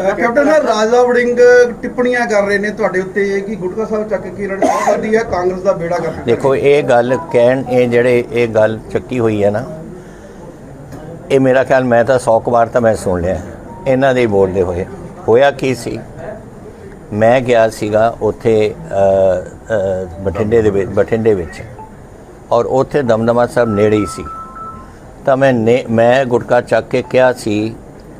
Captain Raja Warring ਟਿੱਪਣੀਆਂ ਕਰ ਰਹੇ ਨੇ ਤੁਹਾਡੇ ਉੱਤੇ। ਕਿ ਗੁਟਕਾ ਸਾਹਿਬ ਚੱਕ ਕੇ ਇਹਨਾਂ ਨੇ ਕਰਦੀ ਹੈ? ਕਾਂਗਰਸ ਦਾ ਬੇੜਾ ਕਰ ਦੇਖੋ, ਇਹ ਗੱਲ ਕਹਿਣ, ਇਹ ਜਿਹੜੇ ਇਹ ਗੱਲ ਚੱਕੀ ਹੋਈ ਹੈ ਨਾ, ਇਹ ਮੇਰਾ ਖਿਆਲ ਮੈਂ ਤਾਂ 100 ਕੁ ਵਾਰ ਤਾਂ ਮੈਂ ਸੁਣ ਲਿਆ। ਇਹਨਾਂ ਦੇ ਬੋਲਦੇ ਹੋਏ। ਹੋਇਆ ਕੀ ਸੀ? ਮੈਂ ਗਿਆ ਸੀਗਾ ਉੱਥੇ ਬਠਿੰਡੇ ਦੇ ਬਠਿੰਡੇ ਵਿੱਚ। ਔਰ ਉੱਥੇ ਦਮਦਮਾ ਸਾਹਿਬ ਨੇੜੇ ਹੀ ਸੀ। ਤਾਂ ਮੈਂ ਨੇ- ਮੈਂ ਗੁਟਕਾ ਚੱਕ ਕੇ ਕਿਹਾ ਸੀ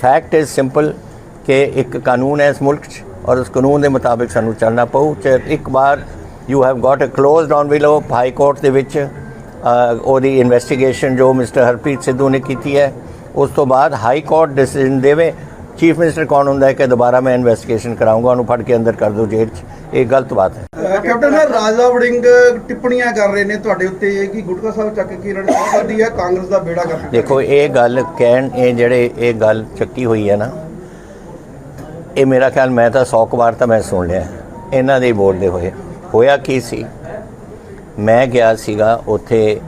ਫੈਕਟ ਇਜ਼ ਸਿੰਪਲ ਕਿ ਇੱਕ ਕਾਨੂੰਨ ਹੈ ਇਸ ਮੁਲਕ 'ਚ ਔਰ ਉਸ ਕਾਨੂੰਨ ਦੇ ਮੁਤਾਬਿਕ ਸਾਨੂੰ ਚੱਲਣਾ ਪਊ। ਚਾਹੇ ਇੱਕ ਵਾਰ you have got a closed on willow high court ਦੇ ਵਿੱਚ ਉਹਦੀ ਇਨਵੈਸਟੀਗੇਸ਼ਨ ਜੋ ਮਿਸਟਰ ਹਰਪ੍ਰੀਤ ਸਿੱਧੂ ਨੇ ਕੀਤੀ ਹੈ, ਉਸ ਤੋਂ ਬਾਅਦ ਹਾਈ ਕੋਰਟ ਡਿਸੀਜਨ ਦੇਵੇ। ਚੀਫ ਮਿਨਿਸਟਰ ਕੌਣ ਹੁੰਦਾ ਹੈ ਕਿ ਦੁਬਾਰਾ ਮੈਂ ਇਨਵੈਸਟੀਗੇਸ਼ਨ ਕਰਾਉਂਗਾ ਉਹਨੂੰ ਫੜ ਕੇ ਅੰਦਰ ਕਰ ਦੋ ਜੇਲ੍ਹ 'ਚ। ਇਹ ਗਲਤ ਬਾਤ ਹੈ। ਕੈਪਟਨ ਰਾਜਾ ਵੜਿੰਗ ਟਿੱਪਣੀਆਂ ਕਰ ਰਹੇ ਨੇ ਤੁਹਾਡੇ ਉੱਤੇ ਕਿ ਗੁਟਕਾ ਸਾਹਿਬ ਚੱਕ ਕੇ ਇਹਨਾਂ ਨੇ ਕਰਦੀ ਹੈ ਕਾਂਗਰਸ ਦਾ ਬੇੜਾ ਕਰ ਦੇਖੋ ਇਹ ਗੱਲ ਕਹਿਣ ਇਹ ਜਿਹੜੇ ਇਹ ਗੱਲ ਚੱਕੀ ਹੋਈ ਹੈ ਨਾ ਇਹ ਮੇਰਾ ਖਿਆਲ ਮੈਂ ਤਾਂ 100 ਕੁ ਵਾਰ ਤਾਂ ਮੈਂ ਸੁਣ ਲਿਆ। ਇਹਨਾਂ ਦੇ ਬੋਲਦੇ ਹੋਏ ਹੋਇਆ ਕੀ ਸੀ? ਮੈਂ ਗਿਆ ਸੀਗਾ ਉੱਥੇ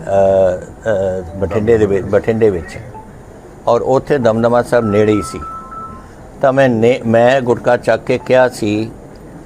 ਬਠਿੰਡੇ ਦੇ ਵਿੱਚ ਬਠਿੰਡੇ ਵਿੱਚ ਔਰ ਉੱਥੇ ਦਮਦਮਾ ਸਾਹਿਬ ਨੇੜੇ ਹੀ ਸੀ। ਤਾਂ ਮੈਂ ਮੈਂ ਗੁਟਕਾ ਚੱਕ ਕੇ ਕਿਹਾ ਸੀ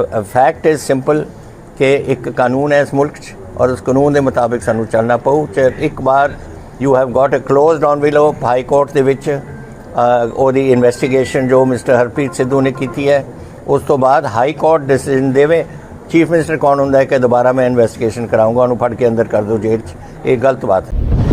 ਫੈਕਟ ਇਜ਼ ਸਿੰਪਲ ਕਿ ਇੱਕ ਕਾਨੂੰਨ ਹੈ ਇਸ ਮੁਲਕ 'ਚ ਔਰ ਉਸ ਕਾਨੂੰਨ ਦੇ ਮੁਤਾਬਿਕ ਸਾਨੂੰ ਚੱਲਣਾ ਪਊ। ਤੇ ਇੱਕ ਵਾਰ you have got a closed on willow high court ਦੇ ਵਿੱਚ ਉਹਦੀ ਇਨਵੈਸਟੀਗੇਸ਼ਨ ਜੋ ਮਿਸਟਰ ਹਰਪ੍ਰੀਤ ਸਿੱਧੂ ਨੇ ਕੀਤੀ ਹੈ, ਉਸ ਤੋਂ ਬਾਅਦ ਹਾਈ ਕੋਰਟ ਡਿਸੀਜਨ ਦੇਵੇ। ਚੀਫ ਮਿਨਿਸਟਰ ਕੌਣ ਹੁੰਦਾ ਹੈ ਕਿ ਦੁਬਾਰਾ ਮੈਂ ਇਨਵੈਸਟੀਗੇਸ਼ਨ ਕਰਾਉਂਗਾ ਉਹਨੂੰ ਫੜ ਕੇ ਅੰਦਰ ਕਰ ਦਿਓ ਜੇਲ੍ਹ 'ਚ। ਇਹ ਗਲਤ ਬਾਤ ਹੈ।